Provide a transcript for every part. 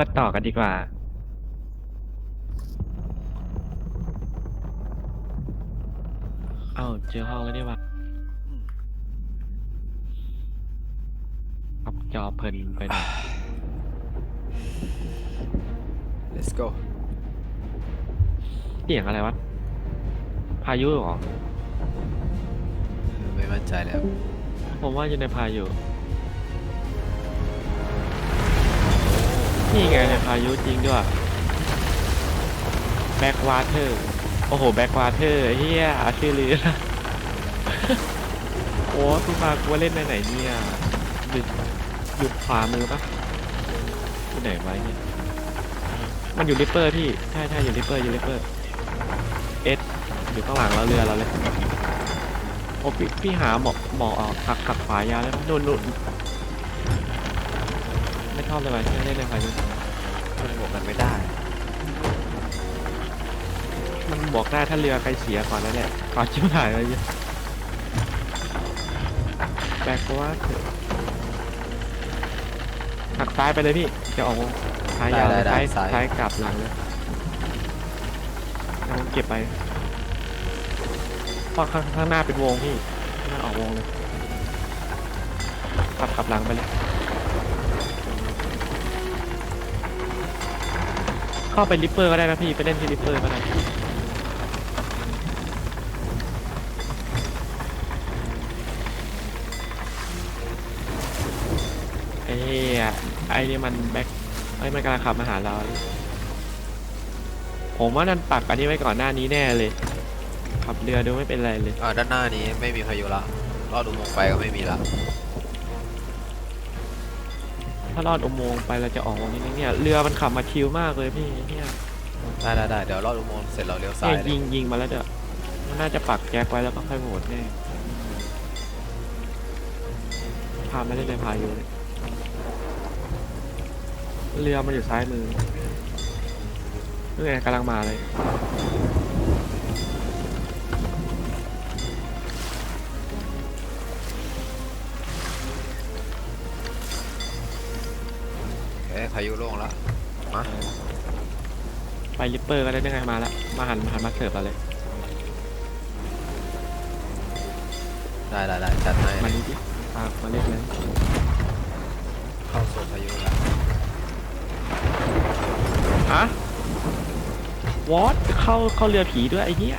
มาต่อกันดีกว่า เอ้าเจอห้องแล้วนี่วะอับจอเพลินไปหน่อย let's go เสียงอะไรวะ พายุเหรอ ไม่มั่นใจแล้ว ผมว่าอยู่ในพายุ นี่ไงในพายุจริงด้วยแบ็กวาเทอร์โอ้โหแบ็กวาเทอร์เฮียชื่อลือนะโอ้พี่มากูว่าเล่นในไหนเนี่ยหยุดหยุดขวามือปะที่ไหนไว้เนี่ยมันอยู่ริปเปอร์พี่ใช่ใช่อยู่ริปเปอร์อยู่ริปเปอร์เอสอยู่ข้างหลังเราเรือเราเลยโอ้พี่พี่หาหมอกหมอกออกขับขับขวายาวแล้วนู่นนู่นไม่ชอบเลยว่ะที่เล่นในพายุมัน บวกกันไม่ได้ มันบอกได้ถ้าเรือใครเสียก่อนแล้วแหละก่อนชิบหายเลยแบกว่าเถอะหักซ้ายไปเลยพี่จะออกวงซ้ายยาวได้ได้ซ้ายซ้าย ซ้ายกลับหลังเลยเอาเก็บไปเพราะข้างข้างหน้าเป็นวงพี่ข้างหน้าออกวงเลยขับขับหลังไปเลย เข้าไปริปเปอร์ก็ได้นะพี่ไปเล่นที่ริปเปอร์ก็ได้ไอ้เหี้ยไอ้นี่มันแบ็คไอ้มันกำลังขับมาหาเรา ผมว่านั่นปักอันนี้ไว้ก่อนหน้านี้แน่เลย ขับเรือดูไม่เป็นไรเลย อ่าด้านหน้านี้ไม่มีพายุละรอดอุโมงไฟก็ไม่มีละ ถ้ารอดอุโมงค์ไปเราจะออกวันนี้นะเนี่ย เรือมันขับมาคิวมากเลยพี่เนี่ยได้ได้ได้เดี๋ยวรอดอุโมงค์เสร็จเราเลี้ยวซ้าเนี่ยยเลยิยงยิงมาแล้วเด้อมันน่าจะปักแจ็คไว้แล้วก็ค่อยโหวตแน่พาไม่ได้เลยพาอยู่เลยเรือมันอยู่ซ้ายมือนี่ไงกำลังมาเลยายุโล่งละมาไปลิปเปอร์ก็ได้ยังไงมาแล้วมาหันหันมาเสิร์ฟเราเลยได้ได้ได้จัดให้มานี่ดิพามาเล่นเลยเข้าโซนพายุละฮะวอตเข้าเข้าเรือผีด้วยไอ้เหี้ย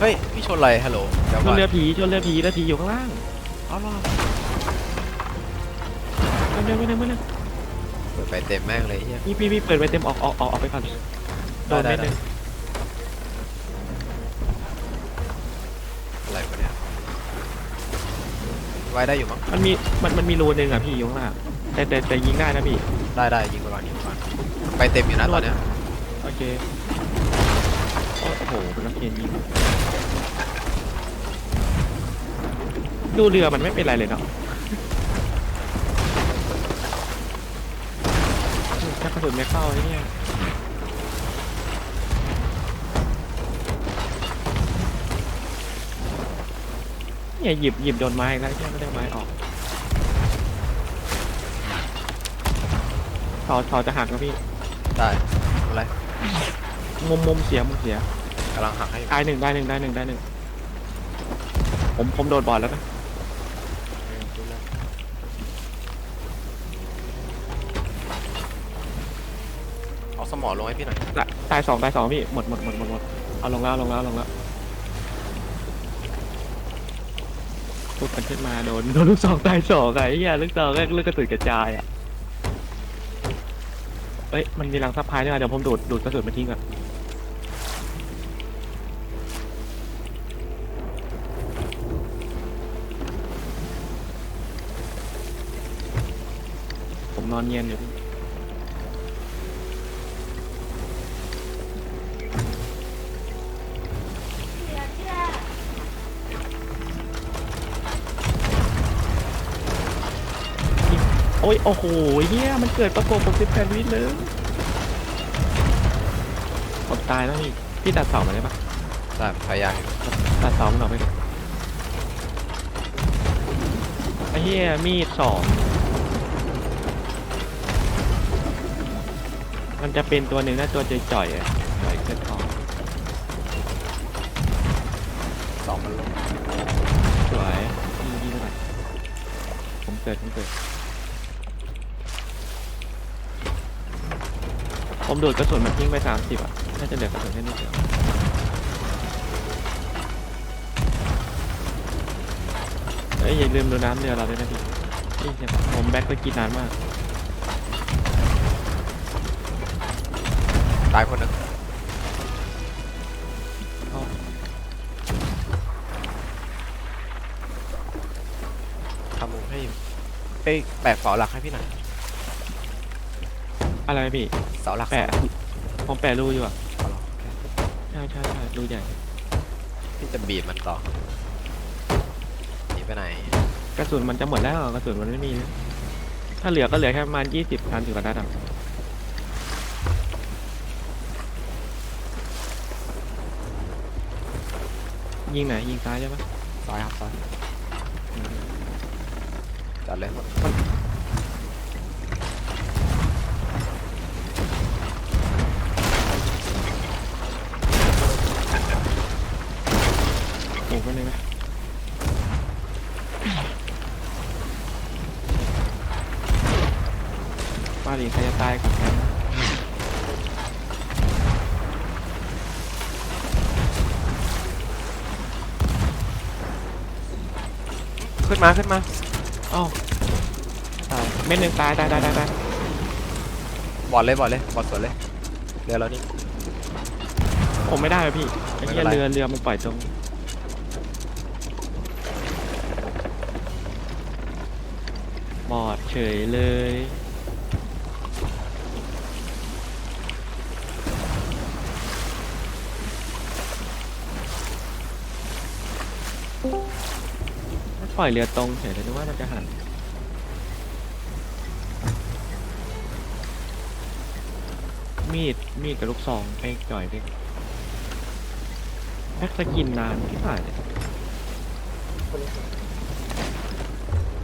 เฮ้ยพี่ชนอะไรฮัลโหลเดี๋ยวชก่อนนเรือผีชนเรือผีเรือผีอยู่ข้างล่างเอาล่ะ เร็วเร็วเร็วเร็วเปิดไฟเต็มแม่งเลยเฮีย พี่พี่พี่เปิดไว้เต็มออกออกออกออกไปก่อนโดนได้ได้หนึงอะไรวะเนี่ยไว้ได้อยู่มั้ง มันมีมันมันมีรูหนึงอะพี่อยู่ข้างล่างแต่แต่แต่ยิงได้นะพี่ ได้ได้ยิงก่อนยิงก่อนไฟเต็มอยู่นะตอนเนี้ยโอเค โอ้โหเป็นนักเรียนยิงดูเรือมันไม่เป็นไรเลยเนาะ สุนไม่เข้าไอ้เนี่ยเนี่ยหยิบหยิบโดนไม้อีกแล้วเนี่ยไม่ได้ไม้ออกเสาเสาจะหักนะพี่ได้อะไรมุมมุมเสียมุมเสียกำลังหักให้อยู่ได้หนึ่งได้หนึ่งได้หนึ่งได้หนึ่งผมผมโดนบอลแล้วนะ สมอลงให้พี่หน่อยตายสองตายสองพี่ หมดหมดหมดหมดหมดเอาลงแล้วเอาลงแล้วเอาลงแล้วปุ๊บมันขึ้นมาโดนโดนลูกสองตายสองไอ้เหี้ยลูกสองแรกลูกกระสุนกระจายอะเอ้ยมันมีรังซับพลายด้วยว่ะเดี๋ยวผมดูดดูดกระสุนมาทิ้งก่อนผมนอนเงียนอยู่พี่ โอ้ย โอ้โหเฮียมันเกิดประกบผมสิบนปวิเลยผมตายแล้วนี่ พี่ตัดเสามาได้ปะได้พยายามตัดเสามันออกไปก่อไอ้เฮียมีดสองมันจะเป็นตัวหนึ่งนะตัวจะจ่อยอะจ่อยเกิดทองสองมันลงสวยดีดีหน่อยผมเกิดผมเกิด ผมดูดกระสุนมันทิ้งไปสามสิบอะ น่าจะเหลือกระสุนแค่นิดเดียวเอ้ยอย่าลืมดูน้ำเรือเราด้วยนะพี่นี่เนี่ยผมแบ็คไปกินนานมาก ตายคนหนึงเข้าทำมุมให้อยู่ไปแบกเสาหลักให้พี่หน่อยอะไรพี่ เสาหลักแปะผมแปะรูอยู่อะเสาหลักใช่ใช่ใช่รูใหญ่พี่จะบีบมันต่อหนีไปไหนกระสุนมันจะหมดแล้วกระสุนมันไม่มีแล้วถ้าเหลือก็เหลือแค่ประมาณยี่สิบสามสิบกว่านัดอะยิงไหนยิงซ้ายใช่ปะซ้ายครับซ้ายจัดเลยโตายก่อนกันขึ้นมาขึ้นมาอ้าวตายเม็ดหนึ่งตายตายตายตายตายบอดเลยบอดเลยบอดสวนเลยเรือเรานี่ ผมไม่ได้เลยพี่ไอ้ไม่เหี้เป็ยนไร เรือเรือมันปล่อยตรงบอดเฉยเลย ล่อยเรือตรงเฉยเลยนึกว่ามันจะหันมีด มีดกับลูกซองไปจ่อยไปแพ็กสกินนานที่ผ่านเนี่ย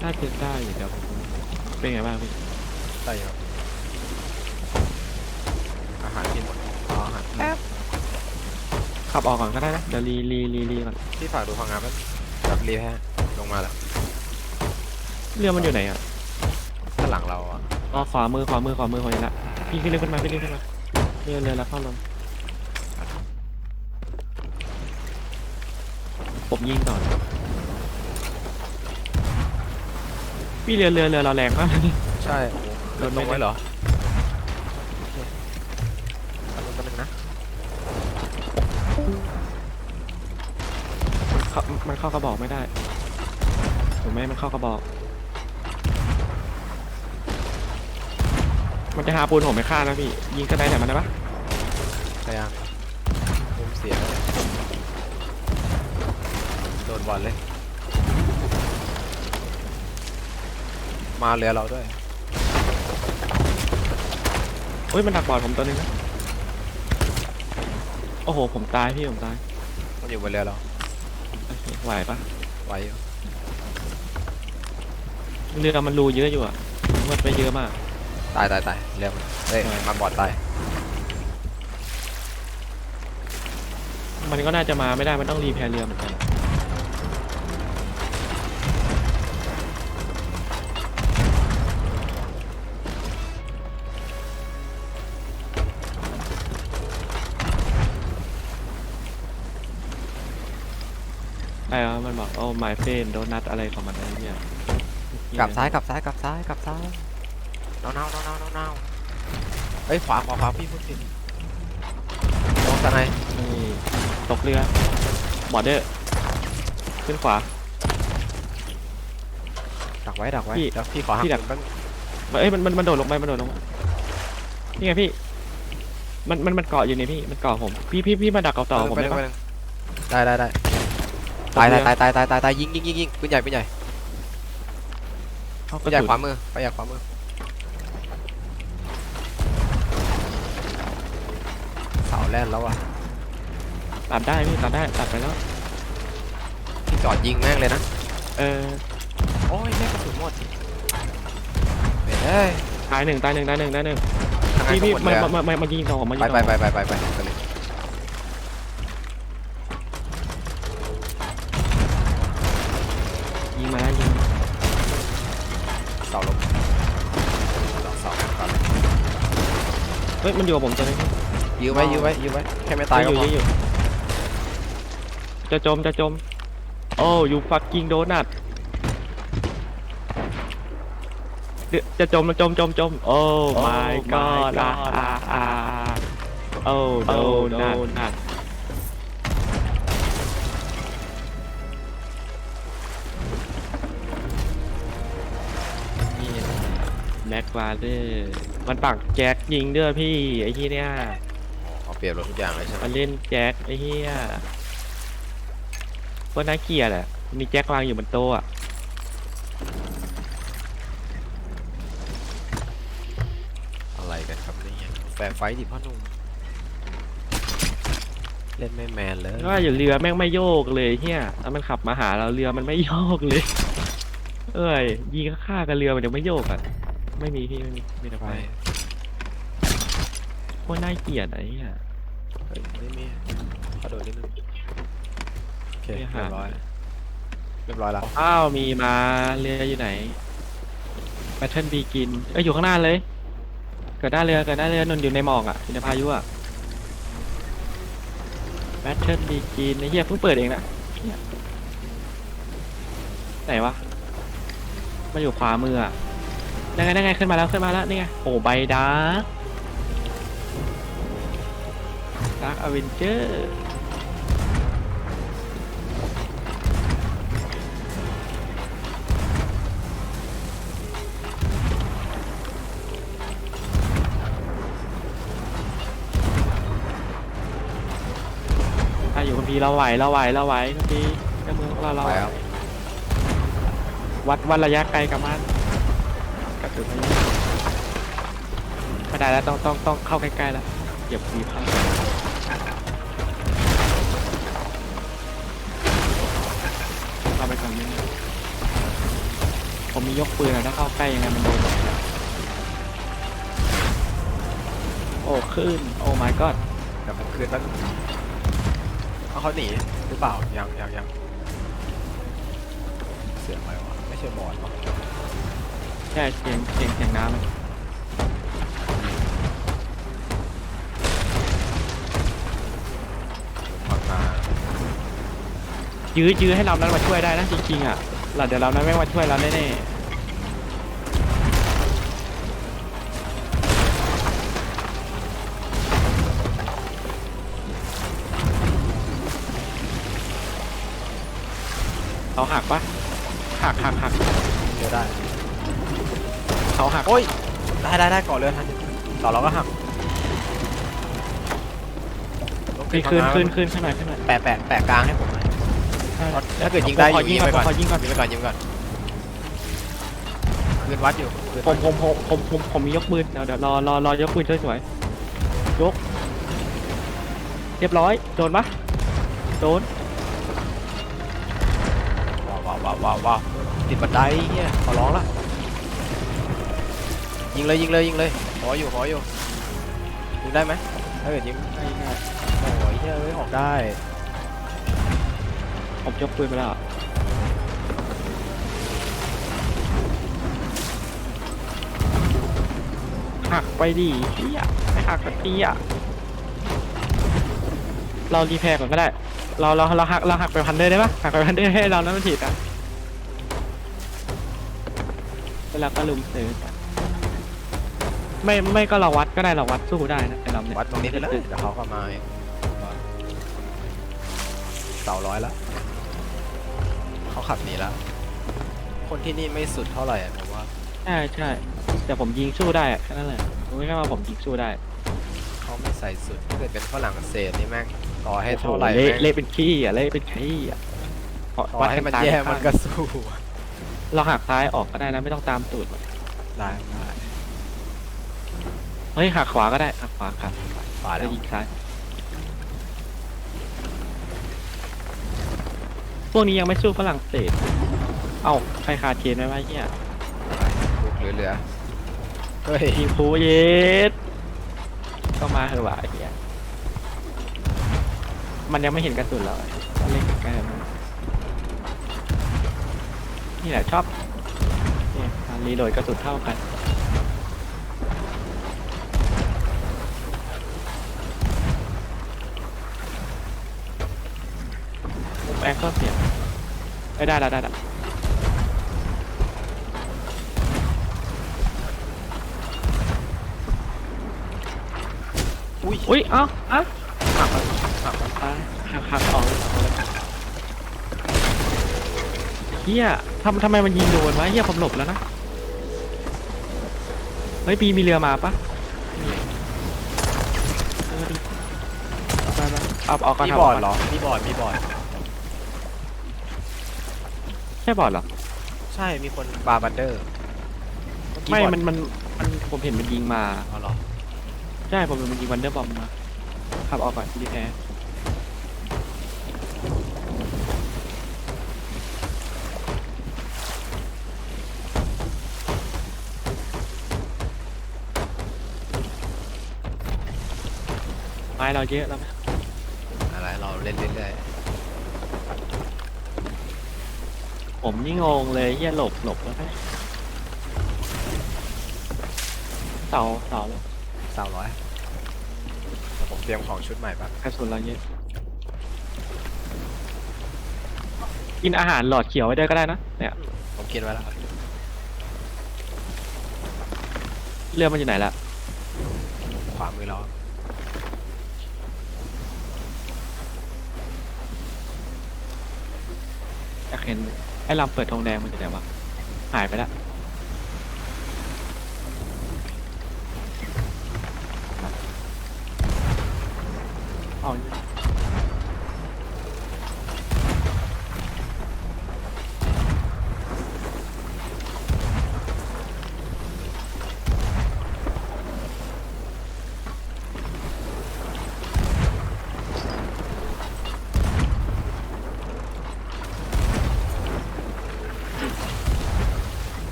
ถ้าเจอได้อยู่เดี๋ยวผมเป็นไงบ้างพี่ใช่ครับ อาหารกินหมดอ๋ออาหารแป๊บ ขับออกก่อนก็ได้นะ เดี๋ยวรีรีรีรีก่อนพี่ฝากดูพังงานแป๊บแบบรีแพ้ ลงมาแล้วเรือมันอยู่ไหนอะข้างหลังเราอะอ๋อขวามือขวามือขวามือคนนี้ละพี่ขึ้นเรือขึ้นมาพี่เรือขึ้นมาเรือเรือแล้วเข้าลมผมยิงต่อนะพี่เรือเรือเรือเราแรงมากเลยใช่โอ้โหโดนลไม่งได้ไว้เหรอโอเคแป๊บนึงแป๊บนึงนะมันเข้ามันเข้ากระบอกไม่ได้ ผมไม่ให้มันเข้ากระบอก มันจะหาปูนผมไปฆ่านะพี่ ยิงกระไดแต่มันได้ปะพยายามมุมเสียแล้วโดนบอลเลย มาเรือเราด้วย เฮ้ยมันดักบอดผมตัวหนึงนะ โอ้โห ผมตายพี่ผมตายมันอยู่บนเรือเราโอเคไหวปะไว้อยู่ เรือมันรูเยอะอยู่อะมันไปเยอะมาก ตายตายตายเรือมันเฮ้ยใช่มาบอดตายมันก็น่าจะมาไม่ได้ มันต้องรีแพร์เรือเหมือนกัน ไอ้เหรอมันบอกโอ้ my friend โดนัทอะไรของมันอะไรเนี่ย กลับซ้ายกลับซ้ายกลับซ้ายกลับซ้ายเน่าเน่าเน่าเน่าเน่าเน่าเฮ้ยขวาขวาขวาพี่พูดผิดมองทางไหนนี่ตกเรือบอร์เดอร์ขึ้นขวา ดักไว้ดักไว้พี่เดี๋ยวพี่ขอหักพี่ดักแป๊บเอ้ยมันมันมันโดดลงไปมันโดดลงมานี่ไงพี่ มันมันมันเกาะอยู่นี่พี่มันเกาะผม พี่พี่พี่มาดักเกาะต่อผมไปได้ไปปะได้ได้ได้ตตายกเรืตายอตายตายตายตายตายยิงยิงยิงยิงปืนใหญ่ปืนใหญ่ เข้ากปืระนใหญ่สุนขวามือไปใหญ่ขวามือเสาแล่นแล้วอะตัดได้พี่ตัดได้ตัดไปแล้ว พี่จอดยิงแม่งเลยนะเออโอ้ยแม่งกระสุนหมดเฮ้ยตายหนึ่งตายหนึ่งตายหนึ่งตายหนึ่งทางนั้นพี่ก็พี่หมดมาเลยอะมามามายิงต่อมายิงไปต่อไปไปไปไปไปไป เฮ้ยมันอยู่กับผมตัวนี้ยื้อไว้ยื้อไว้ยื้อไว้แค่ไม่ตายก็อยู่พออยู่จะจมจะจม โอ้ยูฟักกิ้งโดนัทจะจมจะจมจมจม โอ้ my god อ่าอ่าอ่าโอ้โดนัท แม็กวาเดอร์มันปักแจ็คยิงด้วยพี่ไอ้ที่เนี่ย เอาเปรียบเราทุกอย่างเลยใช่ไหมมันเล่นแจ็คไอ้เหี้ยก็น่าเกลียดอะ มีแจ็ควางอยู่บนโต๊ะอะอะไรกันครับเนี่ยแฟร์ไฟท์ดิพ่อหนุ่มเล่นไม่แมนเลยว่าอยู่เรือแม่งไม่โยกเลยเฮียแล้วมันขับมาหาเราเรือมันไม่โยกเลย เอ้ยยิงฆ่ากันเรือมันยังไม่โยกอะ ไม่มีพี่ไม่มีมีแต่ไฟไป โคตรน่าเกลียดไอ้เหี้ยเฮ้ยไม่มีขอโดดนิดนึงโอเคไม่เรีหายบร้อยเรียบร้อยแล้วอ้าวมีมาเรืออยู่ไหนแบทเทิลบีกินเอ้ยอยู่ข้างหน้าเลย เกิดหน้าเรือเกิดหน้าเรือนนท์อยู่ในหมอกอะอยู่ในพายุอะแบทเทิลบีกินไอ้เหี้ยเพิ่งเปิดเองนะเหี้ยไหนวะมันอยู่ขวามืออะ นั่งไงนั่งไงขึ้นมาแล้วขึ้นมาแล้วนี่ไงโอ้ใบดาร์ดาร์กอเวนเจอร์ถ้าอยู่คุณพีเราไหวเราไหวเราไหวคุณพีเจ้าเมืองของเราเราไปไหวครับวัดวัดระยะไกลกับมันกับ จุดนี้ไม่ได้แล้วต้องต้องต้องเข้าใกล้ๆแล้วเหยียบวีเข้าเข้าไปก่อนนิดนึงผมมียกปืนอะถ้าเข้าใกล้ยังไงมันโดนหมดโอ้ขึ้น โอ้ my god เดี๋ยวผมคืนแป๊บนึงเอาเขาหนีหรือเปล่ายังยังยังเสียงอะไรวะไม่ใช่บอดหรอ ใช่เสียงเสียงเสียงน้ำอะพังงายื้อยื้อให้เรานั้นมาช่วยได้นะจริงๆอะหลังเดี๋ยวเรานั้นไม่มาช่วยเราแน่ๆเขาหักปะหักหักหักเดี๋ยวได้ เขาหักโอ้ยได้ได้ได้ก่อนเลยทันต่อเราก็หักนี่ขึ้นขึ้นขึ้นขึ้นหน่อยขึ้นหน่อยแปะแปะแปะกลางให้ผมหน่อยใช่ถ้าเกิดยิงได้ขอยิงก่อนไปก่อนขอยิงก่อนยิงไปก่อนยิงไปก่อนคืนวัดอยู่คืนผวัมดผมผมผมผมผมมียกปืนเดี๋ยวเดี๋ยวรอรอรอยกปืนสวยๆยกเรียบร้อยโดนปะโดนว้าวว้าวว้าวว้าวว้าวติดบันไดเฮียขอร้องละ ยิงเลยยิงเลยยิงเลยขออยู่ขออยู่ยิงได้ไหมถ้าเกิดยิงได้ได้โอ้ยเฮ้ยออกได้ผมยกปืนไปแล้วหักไปดิเฮียไม่หักสักทีอะเรารีแพร์ก่อนก็ได้ เราเราเราหักเราหักไปพันเดอร์ได้ปะหักไปพันเดอร์ให้เรานั้นมันถีบอะเวลาก็ลุมเสือ ไม่ไม่ก็เราวัดก็ได้เราวัดสู้ได้นะไอเราเนี่ยวัดตรงนี้ไปเลยเดี๋ยวเขาเข้ามาเองเสาร้อยแล้วเขาขับหนีแล้วคนที่นี่ไม่สุดเท่าไหร่อะผมว่าใช่ใช่แต่ผมยิงสู้ได้อะแค่นั้นแหละรู้ไหมว่าผมยิงสู้ได้เขาไม่ใส่สุดถ้าเกิดเป็นฝรั่งเศสนี่แม่งต่อให้โอ้โหเท่าไหร่เละแม่งเละเป็นขี้อะเละเป็นขี้อะเพราะต่อวัดให้มันตาแย่ข้างมันก็สู้ เราหักซ้ายออกก็ได้นะไม่ต้องตามตูดมัน ได้ได้ เฮ้ยหักขวาก็ได้หักขวาครับป่าแล้แล้ววยิงซ้ายพวกนี้ยังไม่สู้ฝรั่งเศส เอ้าใครขาดเกณฑ์ไว้วะเนี่ยลูกเหลือๆเฮ้ยทีมฟูเยสก็มาเถอะว่ะไอ้เหี้ยมันยังไม่เห็นกระสุนเราก็เล่นใกล้ๆมันนี่แหละชอบเนี่ยการรีโหลดกระสุนเท่ากัน งก็เสียงเอ้ยได้ได้ได้ได้อุ้ยอุ้ยเอ้าเอ้าหักมันหักมันอะหักหักออกเอาเลยเฮียทำทำไมมันยิงโดนวะเฮียผมหลบแล้วนะเฮ้ยปีมีเรือมาปะเออดิเอาไปไปเอาเอาก่อนมีเาบอร์ดก่นเหรอ มีบอร์ดมีบอร์ด ใช่บอร์ดเหรอ ใช่มีคนบาร์บันเดอร์เอไม่กี้บอร์ดมันมันมันผมเห็นมันยิงมาเอาเหรอใช่ผมเห็นมันยิงวันเดอร์บอมมาขับออกก่อนดีแพ้ไม้เราเยอะแล้วไหมอะไรเราเล่นเรื่อย ผมยิ่งงงเลยเฮียหลบหลบแล้วไหมเสาเสาแล้วๆสามร้อยแต่ผมเตรียมของชุดใหม่แบบกระสุนเราเยอะกินอาหารหลอดเขียวไว้ด้วยก็ได้นะเนี่ยผมกินไว้แล้วครับเรือมันอยู่ไหนละขวามือเราอยากเห็น ไอ้ลำเปิดธงแดงมันอยู่ไหนวะหายไปละ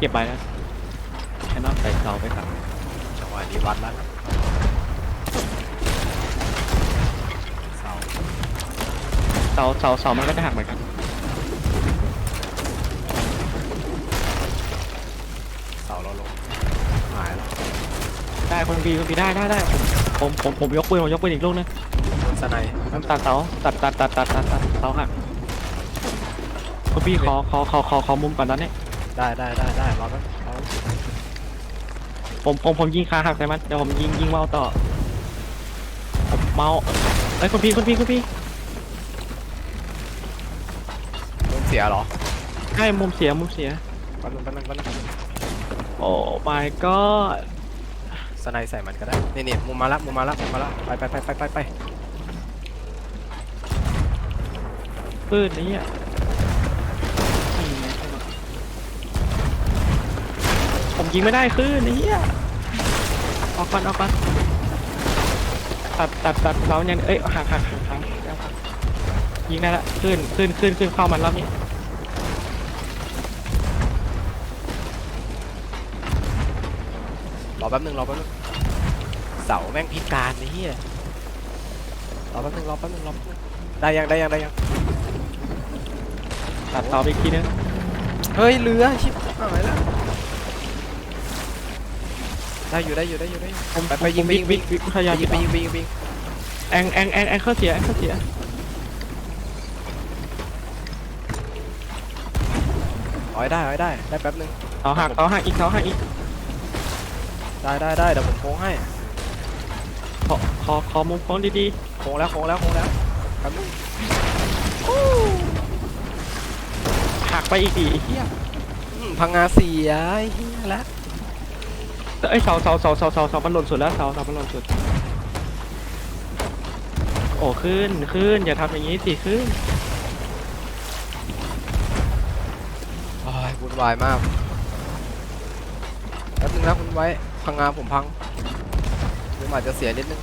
เก็บไปแล้วแค่นอกใส่เสาไปครับจังหวะนี้วัดแล้วเสาเสาเสาเสามันก็จะหักเหมือนกันเสาเราลงหายแล้วได้คนดีคนดีได้ได้ได้ผมผมผมผมยกปืนผมยกปืนอีกลูกนึงบนสไนด์ตัดเสาตัดตัดตัดตัดตัดตัดเสาหักคุณพี่ขอขอขอขอขอมุมก่อนตอนนี้ ได้ได้ได้ได้รอแป๊บรอแป๊บผมผมผมยิงคาหักใส่มันเดี๋ยวผมยิงยิงเมาส์ต่อผมเมาส์เอ้ยคุณพี่คุณพี่คุณพี่มุมเสียเหรอใช่มุมเสียมุมเสีย แป๊บนึงแป๊บนึงแป๊บนึงโอ้ my god สไนด์ใส่มันก็ได้ นี่นี่มุมมาละมุมมาละมุมมาละ ไปไปไปไปไปไปปืนนี้อะ ยิงไม่ได้ขึ้นนี่อะออกก่อนออกก่อนตัดตัดตัดเราเนี่ยเอ้ยหักหักหักหักแล้วหักยิงได้ละขึ้นขึ้นขึ้นขึ้นเข้ามันรอบนี้รอแป๊บนึงรอแป๊บนึงเสาแม่งพิการไอ้เหี้ยรอแป๊บนึงรอแป๊บนึงรอแป๊บนึงได้ยังได้ยังได้ยังตัดต่อไปอีกทีนึงเฮ้ยเรือชิบหายแล้ว ได้อยู่ได้อยู่ได้อยู่ได้อยู่ผมไปไปยิงไปยิงไปวิ่ยิงงวิ่งพยายามไปยิงไปยิงไปยิงไปยิงแองแองแองแองเข้าเสียแองเข้าเสียเอาให้ได้เอาให้ได้ได้แป๊บนึงเสาหักเสาหักอีกเสาหักอีกได้ได้ได้เดี๋ยวผมโค้งให้ขอขอขอมุมโค้งดีโค้งแล้วโค้งแล้วโค้งแล้วแป๊บนึงๆหักไปอีกดีไอ้เหี้ยอืมพังงาเสียไอ้เหี้ยแล้ว เอ้ยเสาเสาเสาเสาเสาเสามันหล่นสุดแล้วเสาเสามันหล่นสุด โอ้ขึ้นขึ้นอย่าทำอย่างนี้สิขึ้นโอ้ยวุ่นวายมากแป๊บนึงนะคุณไว้พังงาผมพังผมอาจจะเสียนิดนึง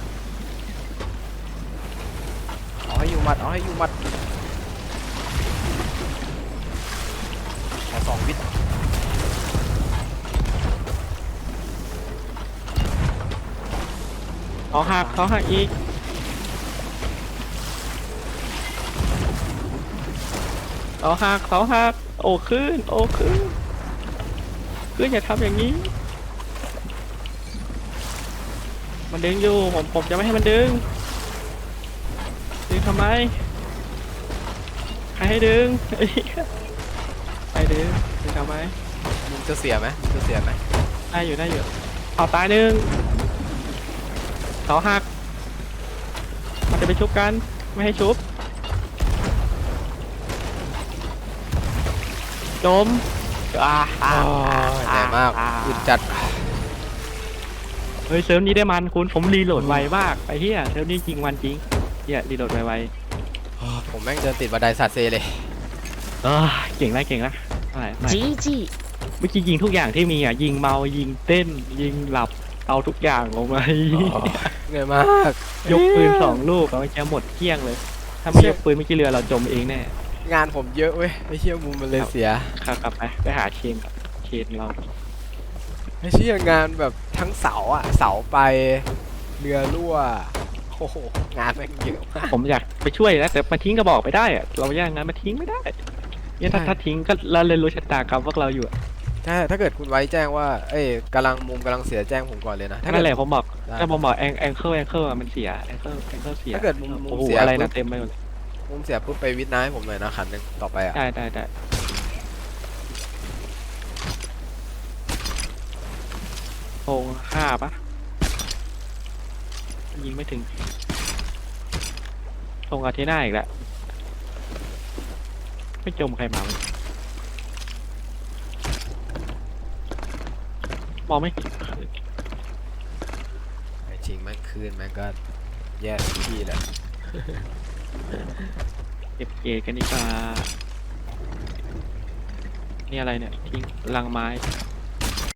เอาให้อยู่หมัดเอาให้อยู่หมัดขอสองวิทย์ เขาหักเขาหักอีกเขาหักเขาหักโอ้ขึ้น โอ้ขึ้นขึ้นอย่าทำอย่างนี้ มันดึงอยู่ผมผมจะไม่ให้มันดึง ดึงทำไมใครให้ดึงเอ้ยใครดึงดึงทำไมมึงจะเสียไหมมึงจะเสียไหมได้อยู่ได้อยู่เอาตายหนึ่ง เขาหักมันจะไปชุบกัน ไม่ให้ชุบ จมอ่าอ่าใหญ่มากอึดจัด เฮ้ยเซิร์ฟนี้ได้มันคุณผมรีโหลดไวมากไอ้เหี้ยเซิร์ฟนี้จริงมันจริงเหี้ยรีโหลดไวผมแม่งเดินติดบันไดสัตว์เซเลยๆเออเก่งแล้วเก่งแล้วอะไรไม่ GG เมื่อกี้ยิงทุกอย่างที่มีอะยิงเมายิงเต้นยิงหลับเอาทุกอย่างลงมา เหนื่อยมาก ยกปืนสองลูกเอาไว้แค่หมดเกลี้ยงเลย ถ้าไม่ยกปืนเมื่อกี้เรือเราจมเองแน่งานผมเยอะเว้ยไอ้เชี่ยมุมมันเลยเสียครับกลับไปไปหาเชนกับเชนเราไอ้เชี่ยงานแบบทั้งเสาอะเสาไปเรือรั่วโอ้โหงานแม่งเยอะมาก ผมอยากไปช่วยนะแต่มาทิ้งกระบอกไปได้อะเราแย่งงานมาทิ้งไม่ได้เนี่ยถ้าใช่ ถ้าทิ้งก็เราเรียนรู้ชะตากรรมพวกเราอยู่อะ ใช่ถ้าเกิดคุณไว้แจ้งว่า เอ้ยกำลังมุมกำลังเสียแจ้งผมก่อนเลยนะถ้านั่เกินดแหละผมบอกได้ถ้าผมบอกแองแองเคิลแองเคิลมันเสียแองเคิลแองเคิลเสียถ้าเกิดมุมมุมโอ้โหเสียอะไรปุ๊นะบ เต็มไปหมดเลยมุมเสียปุ๊บไปวิทย์น้ำให้ผมหน่อยนะขันหนึ่งต่อไปอะได้ได้ได้โพงห้าปะยิงไม่ถึงโพงอาเทน่าอีกแล้วไม่จมใครมาวะ มองไม่เห็นไอ้จริงแม่งคืนแม่งก็แย่ทุกที่แหละเก็บเกรดกันดีกว่านี่อะไรเนี่ยทิ้งลังไม้